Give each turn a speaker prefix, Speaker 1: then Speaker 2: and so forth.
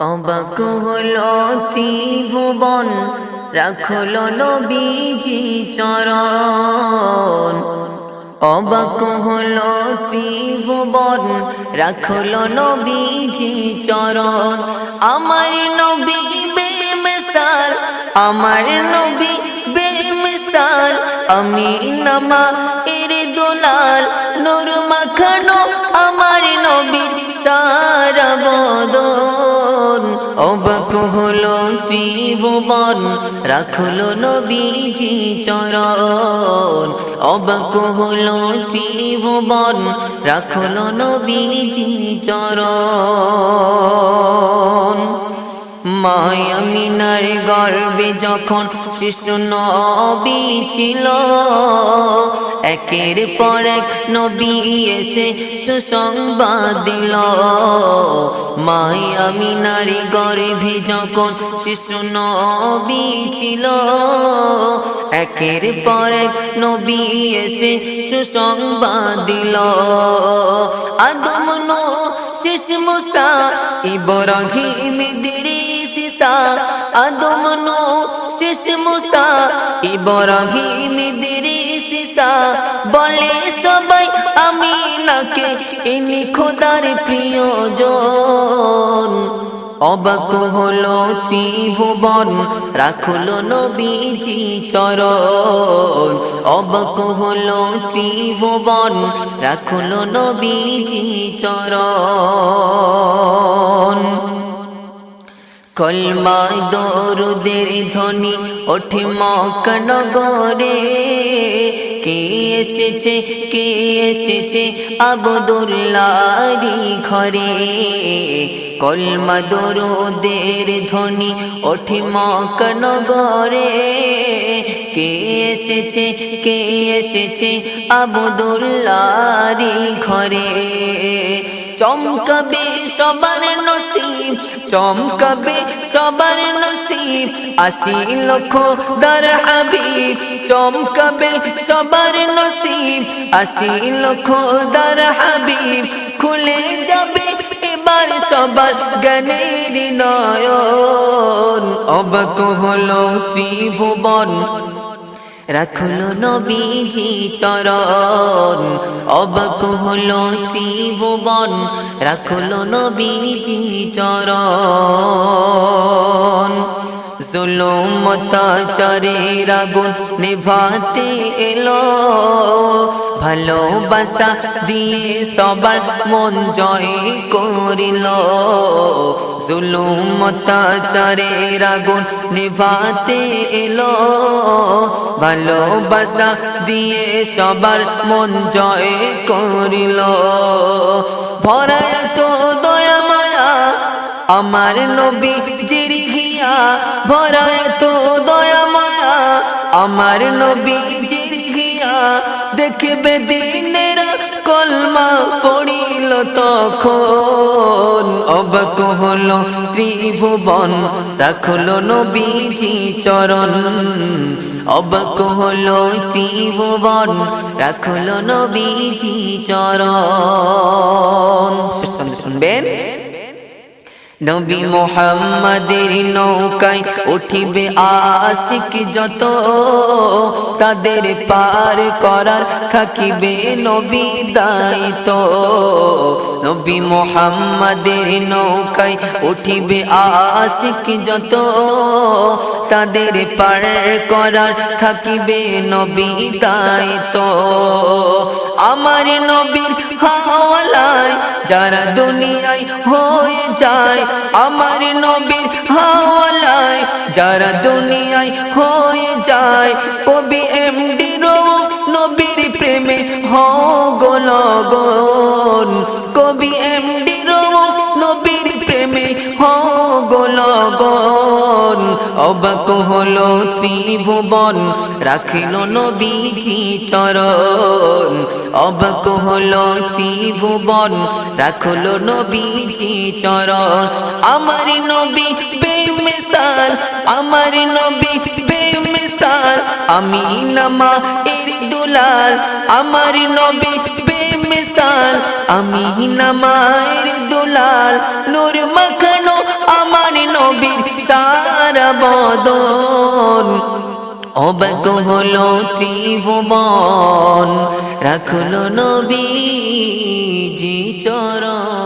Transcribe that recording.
Speaker 1: অবাক হলো ত্রিভুবন, রাখল নবীজি চরণ। অবাক হলো ত্রিভুবন, রাখল নবীজি চরণ। আমার নবী বেমিসাল, আমার নবী বেমিসাল, আমি নামা এর দোলাল, নূর মাখানো আমার নবীর সারা বদন। অবাক হলো ত্রিভুবন রাখল নবীজি চরণ। অবাক হলো ত্রিভুবন রাখল নবীজি চরণ। মায়ামিনার গর্বে যখন শিশু নবী ছিল, একের পর এক নবী এসে সুসংবাদ দিল। মায়ামিনার গর্ভে যখন শিশু নবী ছিল, একের পর এক নবী এসে সুসংবাদ দিল। আদম মুসা, ইব্রাহিম দিরিস ঈসা, আদম নো শেষ মুসা, ইব্রাহিম দিরিস ঈসা বলে, সবাই আমি নাকে ইনি খোদার প্রিয়জন? অবাক হলো ত্রিভুবন রাখল নবীজি চরণ। অবাক হলো ত্রিভুবন রাখল নবীজি চরণ। কলমায় দরুদের ধ্বনি, ওঠে মকনগরে কে এসেছে কে এসেছে আবদুল্লারি ঘরে? কলমা দরুদের ধ্বনি, ওঠে মকনগরে কে এসেছে কে এসেছে আবদুল্লারি ঘরে? চমকাবে সবার নসিব চমকাবে সবার নসিব। আশি লক্ষ দর হাবিব চমকাবে সবার নসিব। আশি লক্ষ দর হাবিব খুলে যাবে এবার সবার জ্ঞানের নয়ন। অবাক হলো ত্রিভুবন। রাখল নবীজি চরণ অবাক হলো ত্রিভুবন রাখল নবীজি চরণ। জুলুমতাচারের আগুন নিভাতে এলো। ভালোবাসা দিয়ে সবার মন জয় করিল। জুলুমতাচারের আগুন নিভাতে এলো। ভালোবাসা দিয়ে সবার মন জয় করিল। ভরায় তো দয়া মায়া, আমার নবী জিরিহিয়া ভরায় তো দয়া মায়া, আমার নবী জিরিহিয়া দেখবে দিনেরা কলমা পড়িল তখন। অবাক হলো ত্রিভুবন, রাখল নবীজি চরণ। অবাক হলো ত্রিভুবন, রাখল নবীজি চরণ। শুনবেন। নবী মোহাম্মদের নৌকায় উঠিবে আশিক যত। তাদের পার করার থাকিবে নবী দায়িত নবী মোহাম্মদের নৌকায় উঠিবে আশিক যত। তাদের পার করার থাকিবে নবী, তাই তো। আমার নবীর হাওয়ালায় যারা দুনিয়ায় হয়ে যায়, আমার নবীর হাওয়ালায় যারা দুনিয়ায় হয়ে যায়, কবি এমডি অবাক হলো ত্রিভুবন, রাখিল নবীজি চরণ? অবাক হলো ত্রিভুবন, রাখল নবীজি চরণ? আমার নবী বেমিসাল, আমার নবী বেমিসাল, আমি নামা এর দুলাল, আমার নবী বেমিসাল, আমি নামায়ের দুলাল, নূর মাখানো আমার তার বদন অবাক হলো ত্রিভুবন। রাখল নবী জি চরণ।